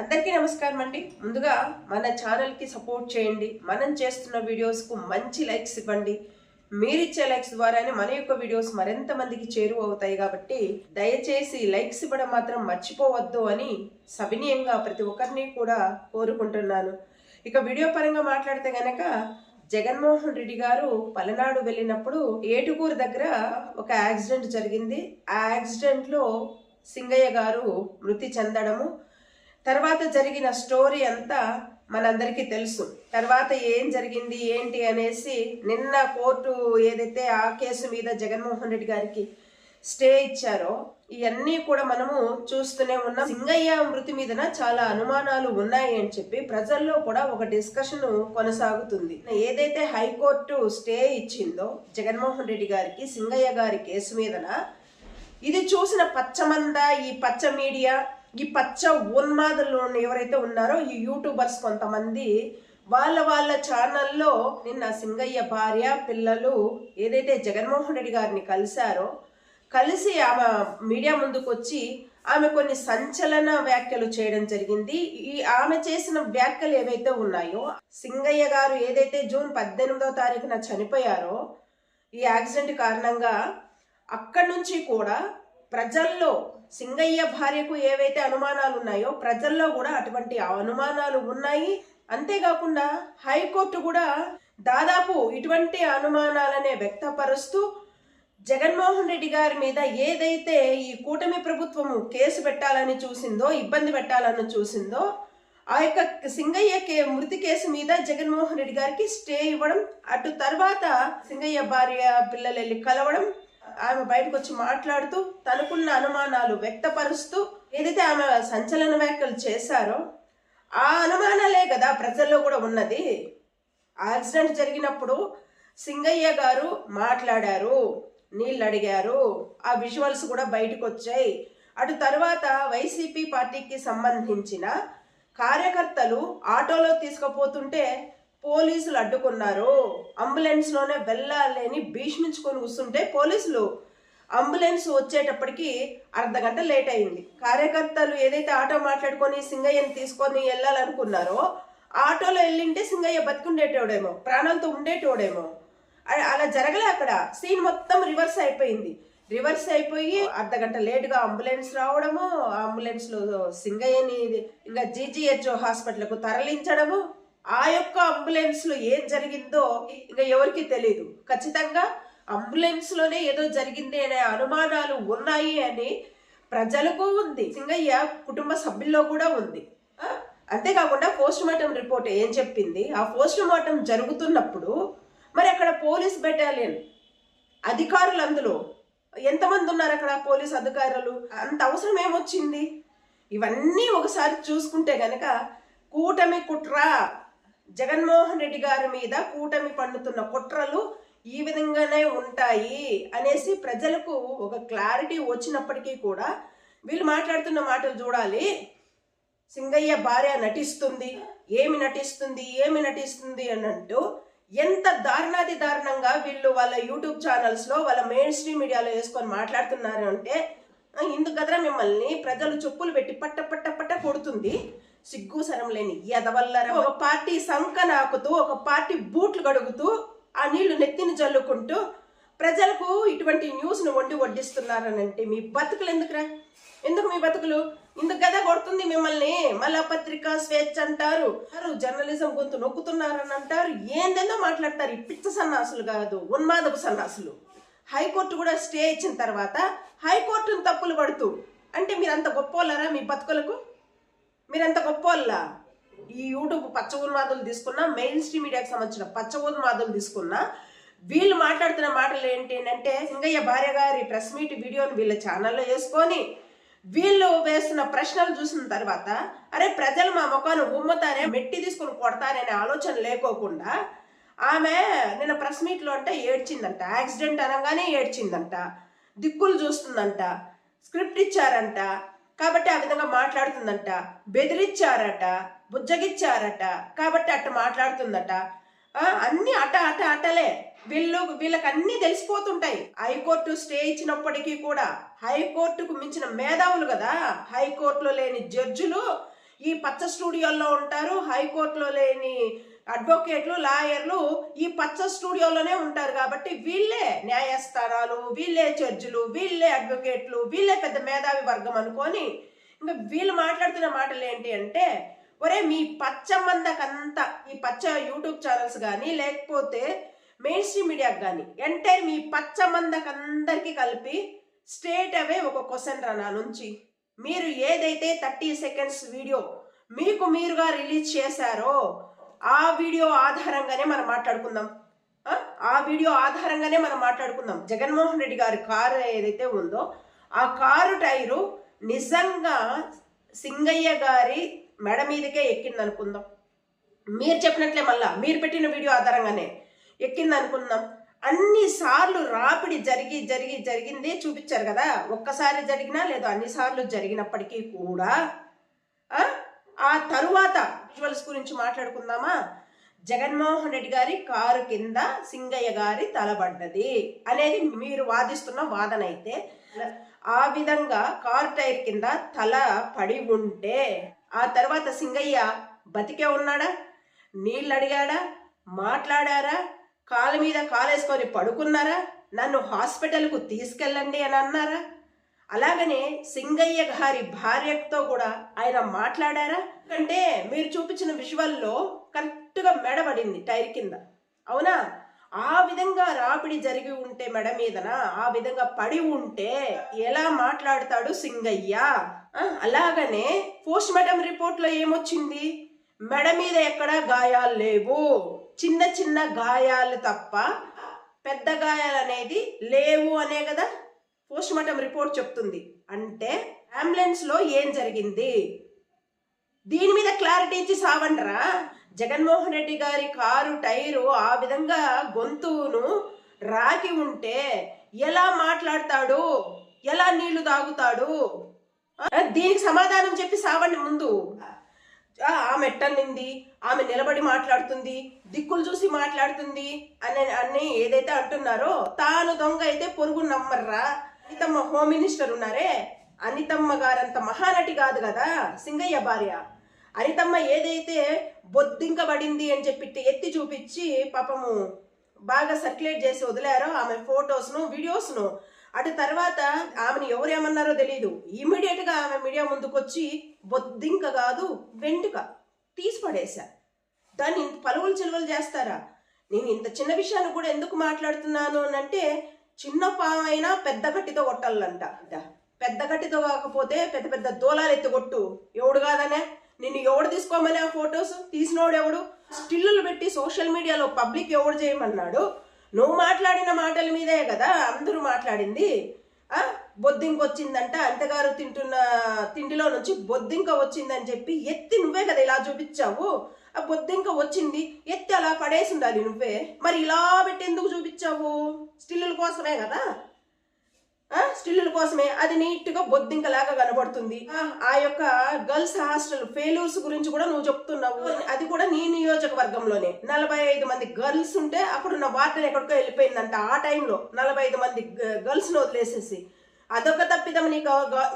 అందరికీ నమస్కారం అండి. ముందుగా మన ఛానల్కి సపోర్ట్ చేయండి. మనం చేస్తున్న వీడియోస్కు మంచి లైక్స్ ఇవ్వండి. మీరిచ్చే లైక్స్ ద్వారానే మన యొక్క వీడియోస్ మరింత మందికి చేరువ అవుతాయి కాబట్టి దయచేసి లైక్స్ ఇవ్వడం మాత్రం మర్చిపోవద్దు అని సవినీయంగా ప్రతి ఒక్కరిని కూడా కోరుకుంటున్నాను. ఇక వీడియో పరంగా మాట్లాడితే గనక జగన్మోహన్ రెడ్డి గారు పలనాడు వెళ్ళినప్పుడు ఏటుకూరు దగ్గర ఒక యాక్సిడెంట్ జరిగింది. ఆ యాక్సిడెంట్లో సింగయ్య గారు మృతి చెందడము తర్వాత జరిగిన స్టోరీ అంతా మనందరికీ తెలుసు. తర్వాత ఏం జరిగింది ఏంటి అనేసి నిన్న కోర్టు ఏదైతే ఆ కేసు మీద జగన్మోహన్ రెడ్డి గారికి స్టే ఇచ్చారో ఇవన్నీ కూడా మనము చూస్తూనే ఉన్నాం. సింగయ్య మృతి మీదన చాలా అనుమానాలు ఉన్నాయి అని చెప్పి ప్రజల్లో కూడా ఒక డిస్కషన్ కొనసాగుతుంది. ఏదైతే హైకోర్టు స్టే ఇచ్చిందో జగన్మోహన్ రెడ్డి గారికి సింగయ్య గారి కేసు మీదన ఇది చూసిన పచ్చమంద ఈ పచ్చ మీడియా ఈ పచ్చ ఉన్మాదులు ఎవరైతే ఉన్నారో ఈ యూట్యూబర్స్ కొంతమంది వాళ్ళ వాళ్ళ ఛానల్లో నిన్న సింగయ్య భార్య పిల్లలు ఏదైతే జగన్మోహన్ రెడ్డి గారిని కలిశారో కలిసి ఆమె మీడియా ముందుకు వచ్చి ఆమె కొన్ని సంచలన వ్యాఖ్యలు చేయడం జరిగింది. ఈ ఆమె చేసిన వ్యాఖ్యలు ఏవైతే ఉన్నాయో సింగయ్య గారు ఏదైతే జూన్ పద్దెనిమిదవ తారీఖున చనిపోయారో ఈ యాక్సిడెంట్ కారణంగా అక్కడి నుంచి కూడా ప్రజల్లో సింగయ్య భార్యకు ఏవైతే అనుమానాలు ఉన్నాయో ప్రజల్లో కూడా అటువంటి అనుమానాలు ఉన్నాయి. అంతేకాకుండా హైకోర్టు కూడా దాదాపు ఇటువంటి అనుమానాలనే వ్యక్తపరుస్తూ జగన్మోహన్ రెడ్డి గారి మీద ఏదైతే ఈ కూటమి ప్రభుత్వము కేసు పెట్టాలని చూసిందో ఇబ్బంది పెట్టాలని చూసిందో ఆ యొక్క సింగయ్య కే మృతి కేసు మీద జగన్మోహన్ రెడ్డి గారికి స్టే ఇవ్వడం అటు తర్వాత సింగయ్య భార్య పిల్లలు వెళ్ళి కలవడం ఆమె బయటకు వచ్చి మాట్లాడుతూ తనకున్న అనుమానాలు వ్యక్తపరుస్తూ ఏదైతే ఆమె సంచలన వ్యాఖ్యలు చేశారో ఆ అనుమానాలే కదా ప్రజల్లో కూడా ఉన్నది. యాక్సిడెంట్ జరిగినప్పుడు సింగయ్య గారు మాట్లాడారు నీళ్ళు అడిగారు ఆ విజువల్స్ కూడా బయటకు వచ్చాయి అటు తర్వాత వైసీపీ పార్టీకి సంబంధించిన కార్యకర్తలు ఆటోలో తీసుకుపోతుంటే పోలీసులు అడ్డుకున్నారు. అంబులెన్స్లోనే వెళ్ళాలని భీష్మించుకొని కూర్చుంటే పోలీసులు అంబులెన్స్ వచ్చేటప్పటికి అర్ధ గంట లేట్ అయింది. కార్యకర్తలు ఏదైతే ఆటో మాట్లాడుకొని సింగయ్యని తీసుకొని వెళ్ళాలనుకున్నారో ఆటోలో వెళ్ళింటే సింగయ్య బతికుండేటోడేమో ప్రాణాలతో ఉండేటోడేమో. అలా జరగలే అక్కడ. సీన్ మొత్తం రివర్స్ అయిపోయింది. రివర్స్ అయిపోయి అర్ధ గంట లేటుగా అంబులెన్స్ రావడము అంబులెన్స్లో సింగయ్యని ఇంకా జీజీహెచ్ హాస్పిటల్కు తరలించడము ఆ యొక్క అంబులెన్స్లో ఏం జరిగిందో ఇంకా ఎవరికి తెలియదు ఖచ్చితంగా అంబులెన్స్లోనే ఏదో జరిగింది అనే అనుమానాలు ఉన్నాయి అని ప్రజలకు ఉంది. సింగయ్య కుటుంబ సభ్యుల్లో కూడా ఉంది. అంతేకాకుండా పోస్ట్ మార్టం రిపోర్ట్ ఏం చెప్పింది? ఆ పోస్ట్ మార్టం జరుగుతున్నప్పుడు మరి అక్కడ పోలీస్ బెటాలియన్ అధికారులు అందులో ఎంతమంది ఉన్నారు అక్కడ పోలీస్ అధికారులు? అంత అవసరం ఏమొచ్చింది? ఇవన్నీ ఒకసారి చూసుకుంటే కనుక కూటమి కుట్ర జగన్మోహన్ రెడ్డి గారి మీద కూటమి పండుతున్న కుట్రలు ఈ విధంగానే ఉంటాయి అనేసి ప్రజలకు ఒక క్లారిటీ వచ్చినప్పటికీ కూడా వీళ్ళు మాట్లాడుతున్న మాటలు చూడాలి. సింగయ్య భార్య నటిస్తుంది ఏమి నటిస్తుంది ఏమి నటిస్తుంది అని అంటూ ఎంత దారుణాది దారుణంగా వీళ్ళు వాళ్ళ యూట్యూబ్ ఛానల్స్లో వాళ్ళ మెయిన్ స్ట్రీమ్ మీడియాలో వేసుకొని మాట్లాడుతున్నారు అంటే ఇందుకు కదరా మిమ్మల్ని ప్రజలు చెప్పులు పెట్టి పట్ట పట్ట పట్ట కొడుతుంది. సిగ్గు సరం లేని ఎదవల్లర. ఒక పార్టీ సంక నాకుతూ ఒక పార్టీ బూట్లు గడుగుతూ ఆ నీళ్ళు నెత్తిని జల్లుకుంటూ ప్రజలకు ఇటువంటి న్యూస్ను వండి వడ్డిస్తున్నారనంటే మీ బతుకులు ఎందుకురా? ఎందుకు మీ బతుకులు? ఇందుకు గదా కొడుతుంది మిమ్మల్ని మళ్ళా పత్రిక స్వేచ్ఛ అంటారు. అరు జర్నలిజం గొంతు నొక్కుతున్నారని అంటారు ఏందేందో మాట్లాడతారు ఈ పిచ్చ సన్నాసులు కాదు ఉన్మాదపు సన్నాసులు. హైకోర్టు కూడా స్టే ఇచ్చిన తర్వాత హైకోర్టును తప్పులు పడుతూ అంటే మీరంత గొప్పోళ్ళరా మీ బతుకులకు? మీరంత గొప్పోళ్ళ ఈ యూట్యూబ్ పచ్చ ఉన్మాదులు తీసుకున్నా మెయిన్ స్ట్రీమ్ మీడియాకి సంబంధించిన పచ్చ ఉన్మాదులు తీసుకున్నా వీళ్ళు మాట్లాడుతున్న మాటలు ఏంటి అంటే సింగయ్య భార్య గారి ప్రెస్ మీట్ వీడియోని వీళ్ళ ఛానల్లో వేసుకొని వీళ్ళు వేస్తున్న ప్రశ్నలు చూసిన తర్వాత అరే ప్రజలు మా ముఖాన్ని ఉమ్ముతారే మెట్టి తీసుకొని కొడతారనే ఆలోచన లేకోకుండా ఆమె నిన్న ప్రెస్ మీట్లో అంటే ఏడ్చిందంట. యాక్సిడెంట్ అనగానే ఏడ్చిందంట. దిక్కులు చూస్తుందంట. స్క్రిప్ట్ ఇచ్చారంట. కాబట్టి ఆ విధంగా మాట్లాడుతుందంట. బెదిరించారట బుజ్జగిచ్చారట కాబట్టి అట్ట మాట్లాడుతుందట. అన్ని అట అట అటలే. వీళ్ళు వీళ్ళకి అన్ని తెలిసిపోతుంటాయి. హైకోర్టు స్టే ఇచ్చినప్పటికీ కూడా హైకోర్టుకు మించిన మేధావులు కదా. హైకోర్టులో లేని జడ్జులు ఈ పచ్చ స్టూడియోల్లో ఉంటారు. హైకోర్టులో లేని అడ్వకేట్లు లాయర్లు ఈ పచ్చ స్టూడియోలోనే ఉంటారు కాబట్టి వీళ్ళే న్యాయస్థానాలు వీళ్ళే జడ్జిలు వీళ్ళే అడ్వకేట్లు వీళ్ళే పెద్ద మేధావి వర్గం అనుకొని ఇంకా వీళ్ళు మాట్లాడుతున్న మాటలు ఏంటి అంటే ఒరే మీ పచ్చ మందకంతా ఈ పచ్చ యూట్యూబ్ ఛానల్స్ కానీ లేకపోతే మెయిన్ స్ట్రీమ్ మీడియాకి కానీ ఎంటైర్ మీ పచ్చ మందకందరికీ కలిపి స్టేట్ అవే ఒక క్వశ్చన్ రా నా నుంచి. మీరు ఏదైతే థర్టీ సెకండ్స్ వీడియో మీకు మీరుగా రిలీజ్ చేశారో ఆ వీడియో ఆధారంగానే మనం మాట్లాడుకుందాం. ఆ? వీడియో ఆధారంగానే మనం మాట్లాడుకుందాం. జగన్మోహన్ రెడ్డి గారి కారు ఏదైతే ఉందో ఆ కారు టైరు నిజంగా సింగయ్య గారి మెడ మీదకే ఎక్కింది అనుకుందాం మీరు చెప్పినట్లే మళ్ళా మీరు పెట్టిన వీడియో ఆధారంగానే ఎక్కింది అనుకుందాం అన్ని సార్లు రాపిడి జరిగి జరిగి జరిగింది చూపించారు కదా. ఒక్కసారి జరిగినా లేదా అన్ని సార్లు జరిగినప్పటికీ కూడా ఆ తరువాత విజువల్స్ గురించి మాట్లాడుకుందామా? జగన్మోహన్ రెడ్డి గారి కారు కింద సింగయ్య గారి తలబడ్డది అనేది మీరు వాదిస్తున్న వాదన అయితే ఆ విధంగా కారు టైర్ కింద తల పడి ఉంటే ఆ తర్వాత సింగయ్య బతికే ఉన్నాడా? నీళ్ళు అడిగాడా? మాట్లాడారా? కాలు మీద కాలేసుకొని పడుకున్నారా? నన్ను హాస్పిటల్కు తీసుకెళ్ళండి అని అన్నారా? అలాగనే సింగయ్య గారి భార్యతో కూడా ఆయన మాట్లాడారా? అంటే మీరు చూపించిన విజువల్లో కరెక్ట్గా మెడబడింది టైర్ కింద. అవునా? ఆ విధంగా రాపిడి జరిగి ఉంటే మెడ మీదన? ఆ విధంగా పడి ఉంటే ఎలా మాట్లాడతాడు సింగయ్య? అలాగనే పోస్ట్ మార్టం రిపోర్ట్లో ఏమొచ్చింది? మెడ మీద ఎక్కడ గాయాలు లేవు. చిన్న చిన్న గాయాలు తప్ప పెద్ద గాయాలు అనేది లేవు అనే కదా? పోస్ట్మార్టం రిపోర్ట్ చెప్తుంది. అంటే అంబులెన్స్లో ఏం జరిగింది? దీని మీద క్లారిటీ ఇచ్చి సావండ్రా? జగన్మోహన్ రెడ్డి గారి కారు టైరు ఆ విధంగా గొంతును రాకి ఉంటే ఎలా మాట్లాడతాడు? ఎలా నీళ్ళు తాగుతాడు? దీనికి సమాధానం చెప్పి సావండి ముందు. ఆమె ఎట్టనింది? ఆమె నిలబడి మాట్లాడుతుంది. దిక్కులు చూసి మాట్లాడుతుంది అని అని ఏదైతే అంటున్నారో తాను దొంగ అయితే పొరుగు నమ్మర్రా? అనితమ్మ హోమ్ మినిస్టర్ ఉన్నారే? అనితమ్మ గారంత మహానటి కాదు కదా సింగయ్య భార్య. అనితమ్మ ఏదైతే బొద్దింకబడింది అని చెప్పి ఎత్తి చూపించి పాపము బాగా సర్క్యులేట్ చేసి వదిలారో ఆమె ఫొటోస్ను వీడియోస్ను. అటు తర్వాత ఆమెను ఎవరేమన్నారో తెలియదు ఇమీడియట్గా ఆమె మీడియా ముందుకొచ్చి బొద్దింక కాదు వెంటుక తీసి పడేశా. దాన్ని ఇంత పలువులు చిలువలు చేస్తారా? నేను ఇంత చిన్న విషయాన్ని కూడా ఎందుకు మాట్లాడుతున్నాను అని అంటే చిన్న పామైనా పెద్ద గట్టితో కొట్టాలంట పెద్ద గట్టితో కాకపోతే పెద్ద పెద్ద దూలాలు ఎత్తి కొట్టు. ఎవడు కాదనే? నిన్ను ఎవడు తీసుకోమని ఆ ఫొటోస్? తీసినోడు ఎవడు? స్టిల్లులు పెట్టి సోషల్ మీడియాలో పబ్లిక్ ఎవడు చేయమన్నాడు? నువ్వు మాట్లాడిన మాటల మీదే కదా అందరూ మాట్లాడింది. ఆ? బొద్దింక వచ్చిందంట. అంతగారు తింటున్న తిండిలో నుంచి బొద్దింక వచ్చిందని చెప్పి ఎత్తి నువ్వే కదా ఇలా చూపించావు. ఆ బొద్దింక వచ్చింది. ఎత్తి అలా పడేసి ఉండాలి నువ్వే. మరి ఇలా పెట్టి ఎందుకు చూపించావు? స్టిల్లుల కోసమే కదా? స్టిల్లుల కోసమే. అది నీట్గా బొద్దింకలాగా బొద్దింక లాగా కనబడుతుంది. ఆ, యొక్క గర్ల్స్ హాస్టల్ ఫెయిల్యూర్స్ గురించి కూడా నువ్వు చెప్తున్నావు. అది కూడా నీ నియోజకవర్గంలోనే. నలభై ఐదు మంది గర్ల్స్ ఉంటే అక్కడున్న వార్తను ఎక్కడికో వెళ్ళిపోయిందంట. ఆ టైంలో నలభై ఐదు మంది గర్ల్స్ను వదిలేసేసి. అదొక తప్పిదం నీ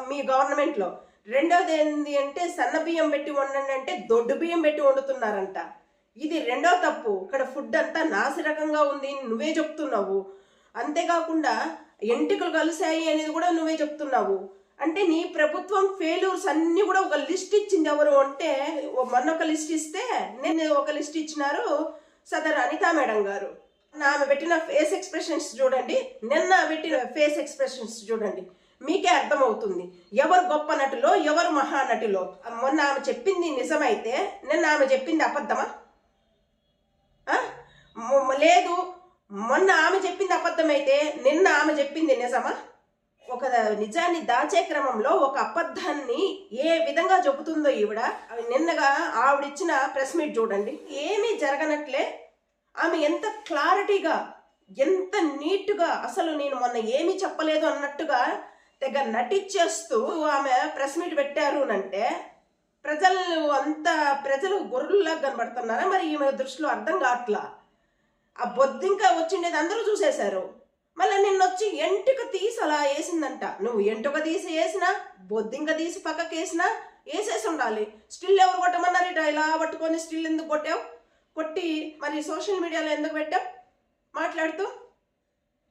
మీ గవర్నమెంట్లో. రెండోది ఏంటి అంటే సన్న బియ్యం పెట్టి వండండి అంటే దొడ్డు బియ్యం పెట్టి వండుతున్నారంట. ఇది రెండో తప్పు. ఇక్కడ ఫుడ్ అంతా నాసిరకంగా ఉంది నువ్వే చెప్తున్నావు. అంతేకాకుండా ఎంటికలు కలిశాయి అనేది కూడా నువ్వే చెప్తున్నావు. అంటే నీ ప్రభుత్వం ఫెయిల్యూర్స్ అన్నీ కూడా ఒక లిస్ట్ ఇచ్చింది ఎవరు అంటే ఓ మొన్న ఒక లిస్ట్ ఇస్తే నేను ఒక లిస్ట్ ఇచ్చినారు సదర్ అనితా మేడం గారు. ఆమె పెట్టిన ఫేస్ ఎక్స్ప్రెషన్స్ చూడండి నిన్న పెట్టిన ఫేస్ ఎక్స్ప్రెషన్స్ చూడండి. మీకే అర్థమవుతుంది. ఎవరు గొప్ప నటులో ఎవరు మహానటులో మొన్న ఆమె చెప్పింది నిజమైతే నిన్న ఆమె చెప్పింది అబద్ధమా? లేదు. మొన్న ఆమె చెప్పింది అబద్ధమైతే నిన్న ఆమె చెప్పింది నిజమా? ఒక నిజాన్ని దాచే క్రమంలో ఒక అబద్ధాన్ని ఏ విధంగా చెబుతుందో ఈవిడ అవి నిన్నగా ఆవిడిచ్చిన ప్రెస్ మీట్ చూడండి. ఏమీ జరగనట్లే. ఆమె ఎంత క్లారిటీగా ఎంత నీట్గా అసలు నేను మొన్న ఏమీ చెప్పలేదు అన్నట్టుగా తెగ నటించేస్తూ ఆమె ప్రెస్ మీట్ పెట్టారు అంటే ప్రజలు అంత ప్రజలు గొర్రెల్లా కనబడుతున్నారా? మరి ఈమె దృష్టిలో అర్థం కావట్లా? ఆ బొద్దింక వచ్చిండేది అందరూ చూసేశారు. మళ్ళీ నిన్న వచ్చి ఎంటుక తీసి అలా వేసిందంట. నువ్వు ఎంటుక తీసి వేసినా బొద్దింక తీసి పక్కకి వేసినా వేసేసి ఉండాలి. స్టిల్ ఎవరు కొట్టమన్నారు ఇట ఇలా పట్టుకొని స్టిల్ ఎందుకు కొట్టావు? కొట్టి మరి సోషల్ మీడియాలో ఎందుకు పెట్టావు? మాట్లాడుతూ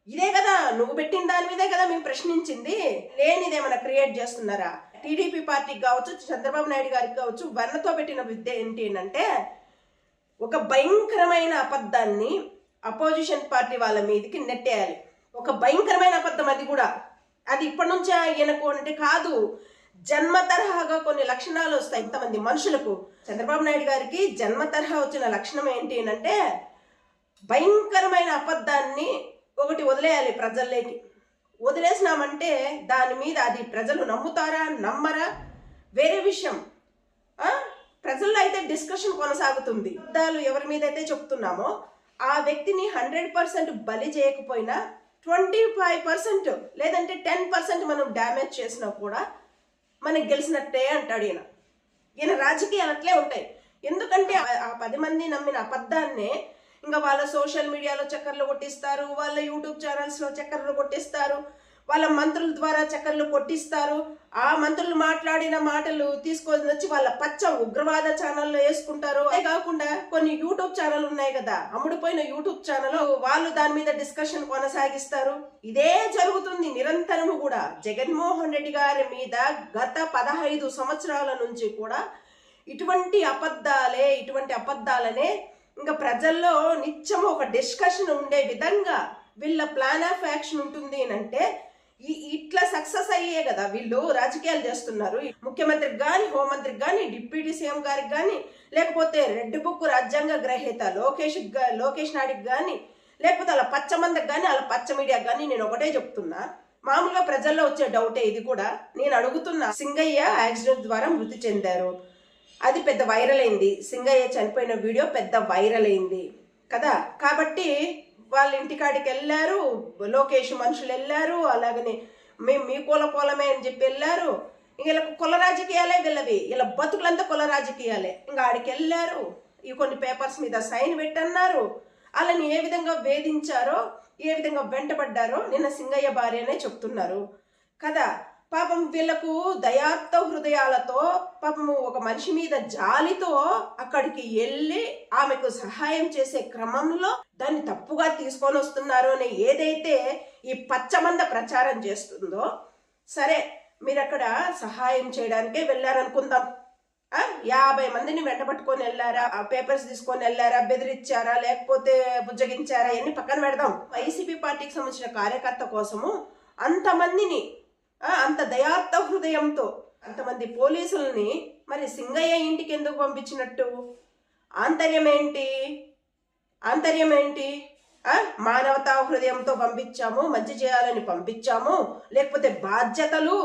ఇదే కదా నువ్వు పెట్టిన దాని మీదే కదా మేము ప్రశ్నించింది. లేనిదేమైనా క్రియేట్ చేస్తున్నారా? టీడీపీ పార్టీకి కావచ్చు చంద్రబాబు నాయుడు గారికి కావచ్చు వర్ణతో పెట్టిన విద్య ఏంటి అంటే ఒక భయంకరమైన అబద్ధాన్ని అపోజిషన్ పార్టీ వాళ్ళ మీదకి నెట్టేయాలి. ఒక భయంకరమైన అబద్ధం అది కూడా. అది ఇప్పటి నుంచే ఈయనకు అంటే కాదు. జన్మ తరహాగా కొన్ని లక్షణాలు వస్తాయి ఇంతమంది మనుషులకు. చంద్రబాబు నాయుడు గారికి జన్మ తరహా వచ్చిన లక్షణం ఏంటి అంటే భయంకరమైన అబద్ధాన్ని ఒకటి వదిలేయాలి ప్రజల్లోకి. వదిలేసినామంటే దాని మీద అది ప్రజలు నమ్ముతారా నమ్మరా? వేరే విషయం. ప్రజల్లో అయితే డిస్కషన్ కొనసాగుతుంది. అబద్ధాలు ఎవరి మీద అయితే చెప్తున్నామో ఆ వ్యక్తిని హండ్రెడ్ పర్సెంట్ బలి చేయకపోయినా ట్వంటీ ఫైవ్ పర్సెంట్ లేదంటే టెన్ పర్సెంట్ మనం డ్యామేజ్ చేసినా కూడా మనకి గెలిచినట్టే అంటాడు ఈయన. ఈయన రాజకీయాలు అట్లే ఉంటాయి. ఎందుకంటే ఆ- ఆ పది మంది నమ్మిన అబద్ధాన్నే ఇంకా వాళ్ళ సోషల్ మీడియాలో చక్కర్లు కొట్టిస్తారు వాళ్ళ యూట్యూబ్ ఛానల్స్లో చక్కర్లు కొట్టిస్తారు వాళ్ళ మంత్రుల ద్వారా చక్కర్లు కొట్టిస్తారు. ఆ మంత్రులు మాట్లాడిన మాటలు తీసుకొని వచ్చి వాళ్ళ పచ్చ ఉగ్రవాద ఛానల్లో వేసుకుంటారు. అదే కాకుండా కొన్ని యూట్యూబ్ ఛానల్ ఉన్నాయి కదా అమ్ముడుపోయిన యూట్యూబ్ ఛానల్ వాళ్ళు దాని మీద డిస్కషన్ కొనసాగిస్తారు. ఇదే జరుగుతుంది నిరంతరము కూడా. జగన్మోహన్ రెడ్డి గారి మీద గత పదహైదు సంవత్సరాల నుంచి కూడా ఇటువంటి అబద్ధాలే ఇటువంటి అబద్ధాలనే ఇంకా ప్రజల్లో నిత్యం ఒక డిస్కషన్ ఉండే విధంగా వీళ్ళ ప్లాన్ ఆఫ్ యాక్షన్ ఉంటుంది అంటే ఈ ఇట్లా సక్సెస్ అయ్యే కదా వీళ్ళు రాజకీయాలు చేస్తున్నారు. ముఖ్యమంత్రికి కానీ హోంమంత్రికి కానీ డిప్యూటీ సీఎం గారికి కానీ లేకపోతే రెడ్ బుక్ రాజ్యాంగ గ్రహీత లోకేష్ లోకేష్ నాయుడికి కానీ లేకపోతే అలా పచ్చమందకి కానీ వాళ్ళ పచ్చ మీడియాకి కానీ నేను ఒకటే చెప్తున్నా. మామూలుగా ప్రజల్లో వచ్చే డౌటే ఇది కూడా. నేను అడుగుతున్నా సింగయ్య యాక్సిడెంట్ ద్వారా మృతి చెందారు. అది పెద్ద వైరల్ అయింది. సింగయ్య చనిపోయిన వీడియో పెద్ద వైరల్ అయింది. కదా? కాబట్టి వాళ్ళ ఇంటికాడికి వెళ్ళారు లోకేష్ మనుషులు వెళ్ళారు అలాగనే మేము మీ కుల కులమే అని చెప్పి వెళ్ళారు. ఇంక వీళ్ళకి కుల రాజకీయాలే వీళ్ళవి. ఇలా బతుకులంతా కుల రాజకీయాలే. ఇంకా ఆడికి వెళ్ళారు. ఈ కొన్ని పేపర్స్ మీద సైన్ పెట్టన్నారు. వాళ్ళని ఏ విధంగా వేధించారో ఏ విధంగా వెంటబడ్డారో నిన్న సింగయ్య భార్యనే చెప్తున్నారు. కదా? పాపం వీళ్ళకు దయాత్త హృదయాలతో పాపము ఒక మనిషి మీద జాలితో అక్కడికి వెళ్ళి ఆమెకు సహాయం చేసే క్రమంలో దాన్ని తప్పుగా తీసుకొని వస్తున్నారు అని ఏదైతే ఈ పచ్చమంద ప్రచారం చేస్తుందో సరే మీరు అక్కడ సహాయం చేయడానికే వెళ్ళారనుకుందాం. యాభై మందిని వెంటబట్టుకొని వెళ్ళారా? ఆ పేపర్స్ తీసుకొని వెళ్ళారా? బెదిరించారా? లేకపోతే బుజ్జగించారా? ఇవన్నీ పక్కన పెడదాం. వైసీపీ పార్టీకి సంబంధించిన కార్యకర్త కోసము అంతమందిని అంత దయార్థ హృదయంతో అంతమంది పోలీసుల్ని మరి సింగయ్య ఇంటికి ఎందుకు పంపించినట్టు? ఆంతర్యం ఏంటి ఆంతర్యం ఏంటి మానవతా హృదయంతో పంపించాము మంచి చేయాలని పంపించాము లేకపోతే బాధ్యతలు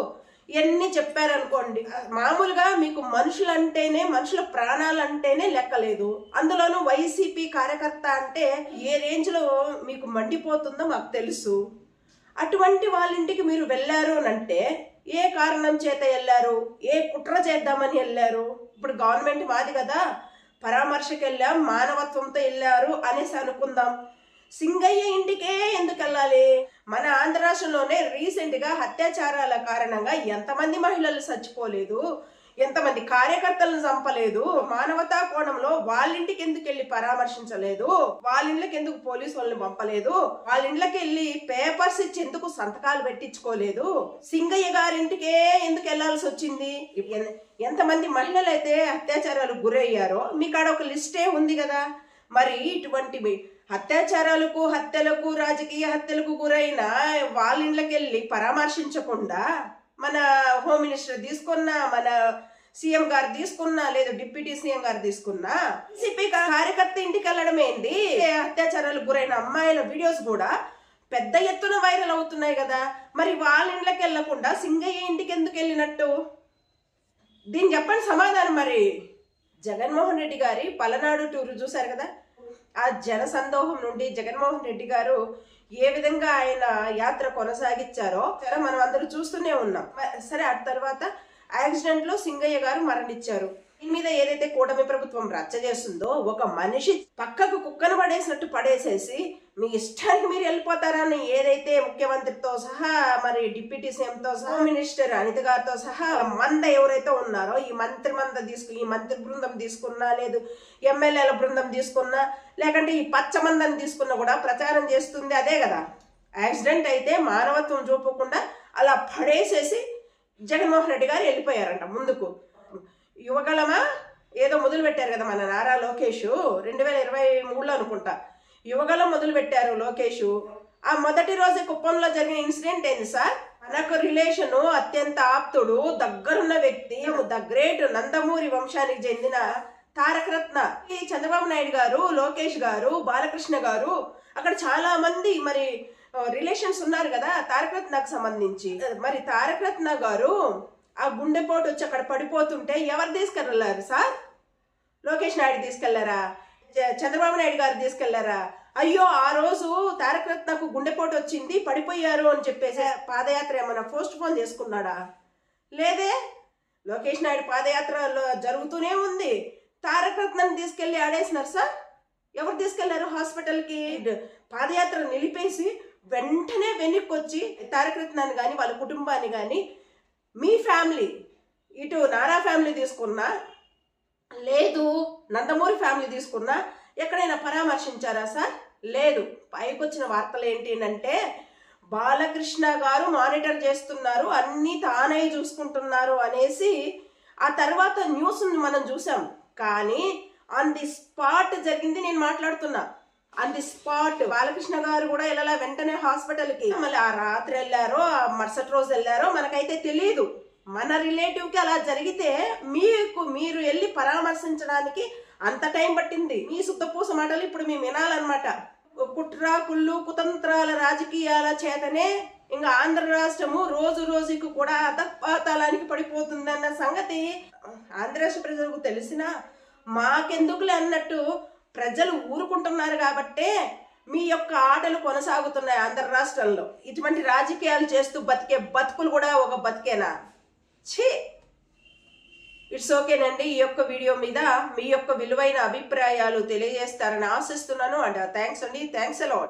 ఇవన్నీ చెప్పారనుకోండి. మామూలుగా మీకు మనుషులంటేనే మనుషుల ప్రాణాలంటేనే లెక్కలేదు అందులోనూ వైసీపీ కార్యకర్త అంటే ఏ రేంజ్లో మీకు మండిపోతుందో మాకు తెలుసు. అటువంటి వాళ్ళ ఇంటికి మీరు వెళ్ళారు అని అంటే ఏ కారణం చేత వెళ్ళారు? ఏ కుట్ర చేద్దామని వెళ్ళారు? ఇప్పుడు గవర్నమెంట్ మాది కదా. పరామర్శకు వెళ్ళాం మానవత్వంతో వెళ్ళారు అనేసి అనుకుందాం. సింగయ్య ఇంటికే ఎందుకు వెళ్ళాలి? మన ఆంధ్ర రాష్ట్రంలోనే రీసెంట్గా అత్యాచారాల కారణంగా ఎంతమంది మహిళలు చచ్చిపోలేదు? ఎంతమంది కార్యకర్తలను చంపలేదు మానవతా కోణంలో వాళ్ళ ఇంటికి ఎందుకు వెళ్ళి పరామర్శించలేదు వాళ్ళ ఎందుకు పోలీసు వాళ్ళని పంపలేదు వాళ్ళ వెళ్ళి పేపర్స్ ఇచ్చి ఎందుకు సంతకాలు పెట్టించుకోలేదు సింగయ్య గారింటికే ఎందుకు వెళ్ళాల్సి వచ్చింది? ఎంతమంది మహిళలు అయితే అత్యాచారాలకు గురయ్యారో మీకాడ ఒక లిస్టే ఉంది కదా? మరి ఇటువంటి అత్యాచారాలకు హత్యలకు రాజకీయ హత్యలకు గురైన వాళ్ళ ఇండ్లకెళ్ళి పరామర్శించకుండా మన హోమ్ మినిస్టర్ తీసుకున్నా మన సీఎం గారు తీసుకున్నా లేదా డిప్యూటీ సీఎం గారు తీసుకున్నా సిపి కార్యకర్త ఇంటికి వెళ్ళడం ఏంది? అత్యాచారాలకు గురైన అమ్మాయిల వీడియోస్ కూడా పెద్ద ఎత్తున వైరల్ అవుతున్నాయి కదా. మరి వాళ్ళ ఇంట్లోకి వెళ్ళకుండా సింగయ్య ఇంటికి ఎందుకు వెళ్ళినట్టు? దీన్ని చెప్పండి సమాధానం మరి. జగన్మోహన్ రెడ్డి గారి పలనాడు టూర్ చూశారు కదా? ఆ జన సందోహం నుండి జగన్మోహన్ రెడ్డి గారు ఏ విధంగా ఆయన యాత్ర కొనసాగించారో మనం అందరూ చూస్తూనే ఉన్నాం. సరే ఆ తర్వాత యాక్సిడెంట్లో సింగయ్య గారు మరణించారు. దీని మీద ఏదైతే కూటమి ప్రభుత్వం రచ్చ చేస్తుందో ఒక మనిషి పక్కకు కుక్కను పడేసినట్టు పడేసేసి మీ ఇష్టానికి మీరు వెళ్ళిపోతారని ఏదైతే ముఖ్యమంత్రితో సహా మరి డిప్యూటీ సీఎంతో సహా మినిస్టర్ అనిత గారితో సహా మంద ఎవరైతే ఉన్నారో ఈ మంత్రి మంద తీసుకు ఈ మంత్రి బృందం తీసుకున్నా లేదు ఎమ్మెల్యేల బృందం తీసుకున్నా లేకంటే ఈ పచ్చ మందని తీసుకున్నా కూడా ప్రచారం చేస్తుంది అదే కదా. యాక్సిడెంట్ అయితే మానవత్వం చూపకుండా అలా పడేసేసి జగన్మోహన్ రెడ్డి గారు వెళ్ళిపోయారంట ముందుకు. యువగలమా? ఏదో మొదలు పెట్టారు కదా మన నారా లోకేష్. రెండు వేల ఇరవై మూడులో అనుకుంటా. యువగలం మొదలు పెట్టారు లోకేష్. ఆ మొదటి రోజు కుప్పంలో జరిగిన ఇన్సిడెంట్ ఏంది సార్? మనకు రిలేషను అత్యంత ఆప్తుడు దగ్గరున్న వ్యక్తి ద గ్రేట్ నందమూరి వంశానికి చెందిన తారక రత్న ఈ చంద్రబాబు నాయుడు గారు లోకేష్ గారు బాలకృష్ణ గారు అక్కడ చాలా మంది మరి రిలేషన్స్ ఉన్నారు కదా తారక రత్నకు సంబంధించి. మరి తారక రత్న గారు ఆ గుండెపోటు వచ్చి అక్కడ పడిపోతుంటే ఎవరు తీసుకెళ్ళారు సార్? లోకేష్ నాయుడు తీసుకెళ్ళారా చంద్రబాబు నాయుడు గారు తీసుకెళ్ళారా అయ్యో ఆ రోజు తారక రత్నకు గుండెపోటు వచ్చింది పడిపోయారు అని చెప్పేసి పాదయాత్ర ఏమైనా పోస్ట్ పోన్ చేసుకున్నాడా? లేదే. లోకేష్ నాయుడు పాదయాత్ర లో- జరుగుతూనే ఉంది. తారక రత్నాన్ని తీసుకెళ్ళి ఆడేసినారు సార్. ఎవరు తీసుకెళ్ళారు హాస్పిటల్కి? పాదయాత్ర నిలిపేసి వెంటనే వెనక్కి వచ్చి తారక రత్నాన్ని కానీ వాళ్ళ కుటుంబాన్ని కానీ మీ ఫ్యామిలీ ఇటు నారా ఫ్యామిలీ తీసుకున్నా లేదు నందమూరి ఫ్యామిలీ తీసుకున్నా ఎక్కడైనా పరామర్శించారా సార్? లేదు. పైకి వచ్చిన వార్తలు ఏంటి అంటే బాలకృష్ణ గారు మానిటర్ చేస్తున్నారు అన్నీ తానే చూసుకుంటున్నారు అనేసి ఆ తర్వాత న్యూస్ని మనం చూసాం. కానీ ఆన్ ది స్పాట్ జరిగింది నేను మాట్లాడుతున్నా. ఆన్ ది స్పాట్ బాలకృష్ణ గారు కూడా ఇలా వెంటనే హాస్పిటల్కి మళ్ళీ ఆ రాత్రి వెళ్ళారో ఆ మరుసటి రోజు వెళ్ళారో మనకైతే తెలియదు మన రిలేటివ్కి అలా జరిగితే మీకు మీరు వెళ్ళి పరామర్శించడానికి అంత టైం పట్టింది. మీ సుత్తపూస మాటలు ఇప్పుడు మేము వినాలన్నమాట. కుట్ర కుళ్ళు కుతంత్రాల రాజకీయాల చేతనే ఇంకా ఆంధ్ర రాష్ట్రము రోజు రోజుకు కూడా అధపాతాళానికి పడిపోతుందన్న సంగతి ఆంధ్ర రాష్ట్ర ప్రజలకు తెలిసినా మాకెందుకులే అన్నట్టు ప్రజలు ఊరుకుంటున్నారు కాబట్టే మీ యొక్క ఆటలు కొనసాగుతున్నాయి ఆంధ్ర రాష్ట్రంలో. ఇటువంటి రాజకీయాలు చేస్తూ బతికే బతుకులు కూడా ఒక బతికేనా? ఛీ! ఇట్స్ ఓకేనండి. ఈ యొక్క వీడియో మీద మీ యొక్క విలువైన అభిప్రాయాలు తెలియజేస్తారని ఆశిస్తున్నాను. అండ్ థ్యాంక్స్ అండి. Thanks a lot.